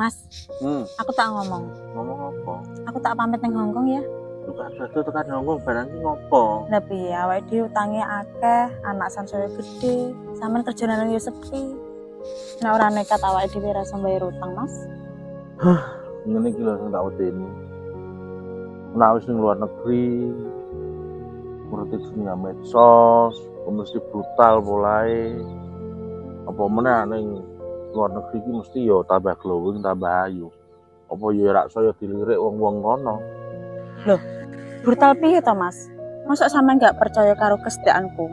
Mas, Hmm, aku tak ngomong. ngomong apa? Aku tak pamit nang Hongkong ya. Bukan satu tekan ngomong barang iki ngopo? Lah piye awake dhewe utange akeh, anak sansaya gede, sampean kerjane yo sepi. Nek ora nekat awake dhewe ra bayar utang, Mas. Ngene iki lho sing tak wedeni. Nek wis ning luar negeri, ngerti dunia medsos, mesti brutal mulai. Apa meneh ning luar negeri iki mesti yo tambah glowing, tambah ayu. Apa yo rak saya dilirik wong-wong kono. Brutal piye to, Mas? Masa sampean gak percaya karo kesetiaanku?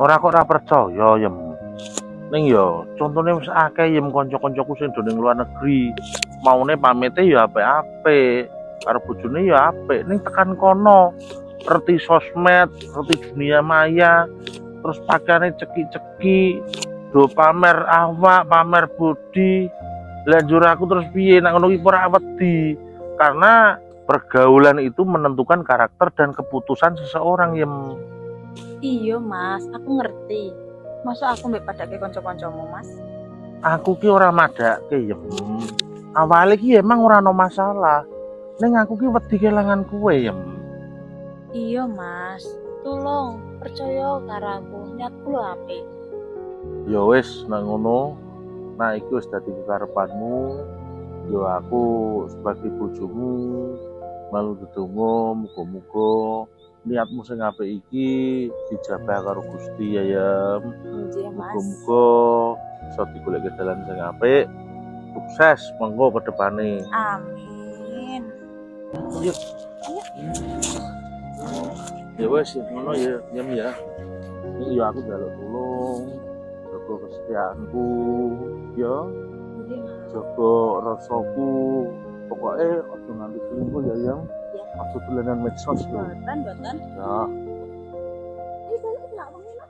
Ora kok ora percaya yem. Ning yo contone wis akeh yem kanca-kancaku sing do ning luar negeri. Maune pamite yo apik-apik. Karo bojone yo apik. Ning tekan kono ngerti sosmed, ngerti dunia maya, terus pakaiane ceki-ceki, do pamer awak, pamer body. Lanjur aku terus piye nek ngono iki ora wedi. Karena pergaulan itu menentukan karakter dan keputusan seseorang yang Iya, Mas, aku ngerti. Masa aku mbek padake kanca-kancamu, Mas? aku ki ora madake ya. Awale ki emang ora ono masalah. Ning aku ki wedi kelangan kue ya. Iya, Mas. Tolong percaya karo aku. Niatku lho apik. Ya wis nang ngono. Nah iki wis dadi kekarepanmu. Ya aku sebagai bojomu malu ditunggu muga-muga niatmu sing apik iki dijabah karo Gusti ya ya. Muga-muga iso digoleki dalan sing apik. Sukses monggo ke depane. Amin. ya wes ngono ya nyem ya ini ya aku jaluk tulung jogo kesetiaanku ya jogo rasaku pokoknya aku nganti selingkuh ya yang iya. ojo bulanan medsos ya. Bantan, bantan. Ya. Ini saya mengenal.